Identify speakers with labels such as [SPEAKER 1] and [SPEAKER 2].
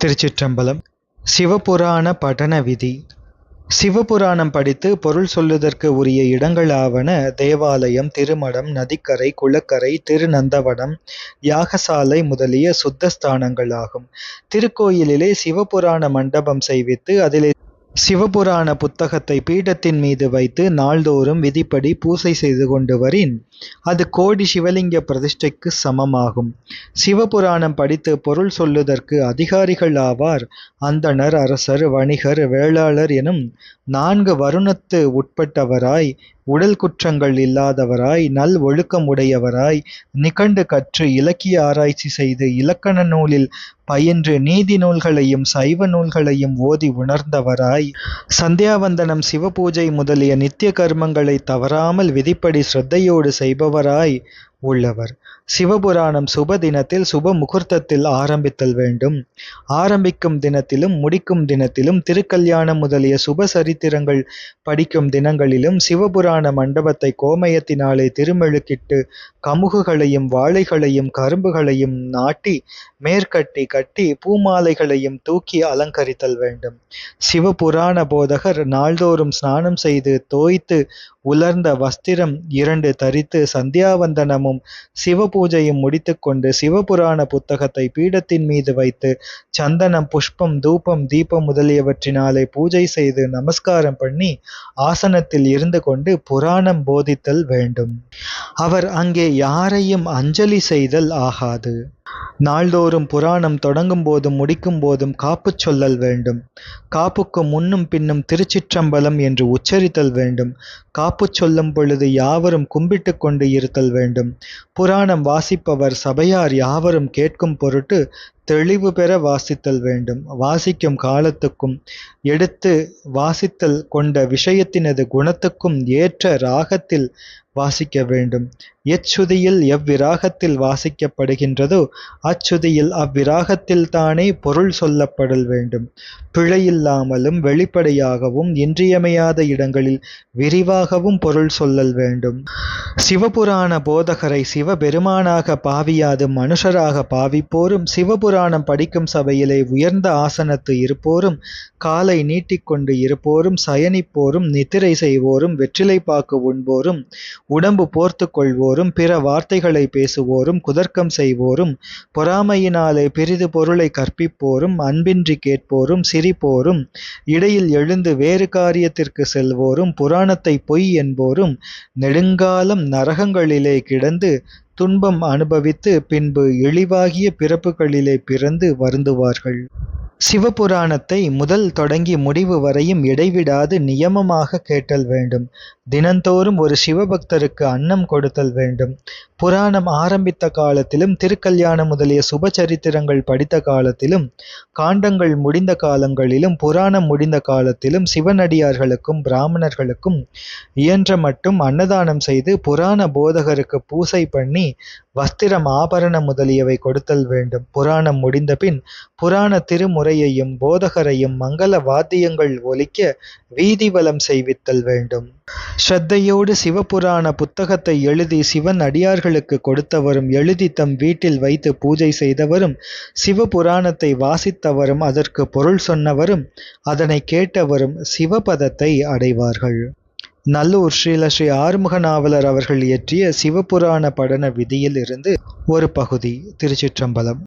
[SPEAKER 1] திருச்சிற்றம்பலம். சிவபுராண பఠன விதி. சிவபுராணம் படித்து பொருள் சொல்லுதற்கு உரிய இடங்களாவன தேவாலயம் திருமடம் நதிக்கரை குளக்கரை திருநந்தவனம் யாகசாலை முதலிய சுத்தஸ்தானங்களாகும் திருக்கோயிலிலே சிவபுராண மண்டபம் செய்வித்து அதிலே சிவபுராண புத்தகத்தை பீடத்தின் மீது வைத்து நாள்தோறும் விதிப்படி பூசை செய்து கொண்டு வரின். அது கோடி சிவலிங்க பிரதிஷ்டைக்கு சமமாகும். சிவபுராணம் படித்து பொருள் சொல்லுதற்கு அதிகாரிகள் ஆவார். அந்தணர் அரசர் வணிகர் வேளாளர் எனும் நான்கு வருணத்து உட்பட்டவராய் உடல் குற்றங்கள் இல்லாதவராய் நல் ஒழுக்கம் உடையவராய் நிகண்டு கற்று இலக்கிய ஆராய்ச்சி செய்து இலக்கண நூலில் பயின்று நீதி நூல்களையும் சைவ நூல்களையும் ஓதி உணர்ந்தவராய் சந்தியாவந்தனம் சிவபூஜை முதலிய நித்திய கர்மங்களை தவறாமல் விதிப்படி ஸ்ரத்தையோடு செய்பவராய் உள்ளவர். சிவபுராணம் சுப தினத்தில் சுப முகூர்த்தத்தில் ஆரம்பித்தல் வேண்டும். ஆரம்பிக்கும் தினத்திலும் முடிக்கும் தினத்திலும் திருக்கல்யாணம் முதலிய சுப சரித்திரங்கள் படிக்கும் தினங்களிலும் சிவபுராண மண்டபத்தை கோமயத்தினாலே திருமெழுக்கிட்டு கமுகுகளையும் வாழைகளையும் கரும்புகளையும் நாட்டி மேற்கட்டி கட்டி பூமாலைகளையும் தூக்கி அலங்கரித்தல் வேண்டும். சிவபுராண போதகர் நாள்தோறும் ஸ்நானம் செய்து தோய்த்து உலர்ந்த வஸ்திரம் இரண்டு தரித்து சந்தியாவந்தனமும் பூஜையும் முடித்துக்கொண்டு சிவபுராண புத்தகத்தை பீடத்தின் மீது வைத்து சந்தனம் புஷ்பம் தூபம் தீபம் முதலியவற்றினாலே பூஜை செய்து நமஸ்காரம் பண்ணி ஆசனத்தில் இருந்து கொண்டு புராணம் போதித்தல் வேண்டும். அவர் அங்கே யாரையும் அஞ்சலி செய்தல் ஆகாது. நாள்தோறும் புராணம் தொடங்கும் போதும் முடிக்கும் போதும் காப்புச் சொல்லல் வேண்டும். காப்புக்கு முன்னும் பின்னும் திருச்சிற்றம்பலம் என்று உச்சரித்தல் வேண்டும். காப்புச் சொல்லும் பொழுது யாவரும் கும்பிட்டு கொண்டு இருத்தல் வேண்டும். புராணம் வாசிப்பவர் சபையார் யாவரும் கேட்கும் பொருட்டு தெளிவு பெற வாசித்தல் வேண்டும். வாசிக்கும் காலத்துக்கும் எடுத்து வாசித்தல் கொண்ட விஷயத்தினது குணத்துக்கும் ஏற்ற ராகத்தில் வாசிக்க வேண்டும். எச்சுதியில் எவ்விராகத்தில் வாசிக்கப்படுகின்றதோ அச்சுதியில் அவ்விராகத்தில் தானே பொருள் சொல்லப்படல் வேண்டும். பிழையில்லாமலும் வெளிப்படையாகவும் இன்றியமையாத இடங்களில் விரிவாகவும் பொருள் சொல்லல் வேண்டும். சிவபுராண போதகரை சிவபெருமானாக பாவியாது மனுஷராக பாவிப்போரும் புராணம் படிக்கும் சபையிலே உயர்ந்த ஆசனத்து இருப்போரும் காலை நீட்டிக்கொண்டு இருப்போரும் சயனிப்போரும் நித்திரை செய்வோரும் வெற்றிலை பாக்கு உண்போரும் உடம்பு போர்த்து கொள்வோரும் பிற வார்த்தைகளை பேசுவோரும் குதர்க்கம் செய்வோரும் பொறாமையினாலே பெரிது பொருளை கற்பிப்போரும் அன்பின்றி கேட்போரும் சிரிப்போரும் இடையில் எழுந்து வேறு காரியத்திற்கு செல்வோரும் புராணத்தை பொய் என்போரும் நெடுங்காலம் நரகங்களிலே கிடந்து துன்பம் அனுபவித்து பின்பு இழிவாகிய பிறப்புகளிலே பிறந்து வருந்துவார்கள். சிவபுராணத்தை முதல் தொடங்கி முடிவு வரையும் இடைவிடாது நியமமாக கேட்டல் வேண்டும். தினந்தோறும் ஒரு சிவபக்தருக்கு அன்னம் கொடுத்தல் வேண்டும். புராணம் ஆரம்பித்த காலத்திலும் திருக்கல்யாணம் முதலிய சுபச்சரித்திரங்கள் படித்த காலத்திலும் காண்டங்கள் முடிந்த காலங்களிலும் புராணம் முடிந்த காலத்திலும் சிவனடியார்களுக்கும் பிராமணர்களுக்கும் இயன்ற மட்டும் அன்னதானம் செய்து புராண போதகருக்கு பூசை பண்ணி வஸ்திரம் ஆபரணம் முதலியவை கொடுத்தல் வேண்டும். புராணம் முடிந்தபின் புராண திருமுறையையும் போதகரையும் மங்கள வாத்தியங்கள் ஒலிக்க வீதிவலம் செய்வித்தல் வேண்டும். ஸ்ரத்தையோடு சிவபுராண புத்தகத்தை எழுதி சிவன் அடியார்களுக்கு கொடுத்தவரும் எழுதி தம் வீட்டில் வைத்து பூஜை செய்தவரும் சிவபுராணத்தை வாசித்தவரும் அதற்கு பொருள் சொன்னவரும் அதனை கேட்டவரும் சிவபதத்தை அடைவார்கள். நல்லூர் ஸ்ரீல ஸ்ரீ ஆறுமுக நாவலர் அவர்கள் இயற்றிய சிவபுராண படன விதியில் இருந்து ஒரு பகுதி திருச்சிற்றம்பலம்.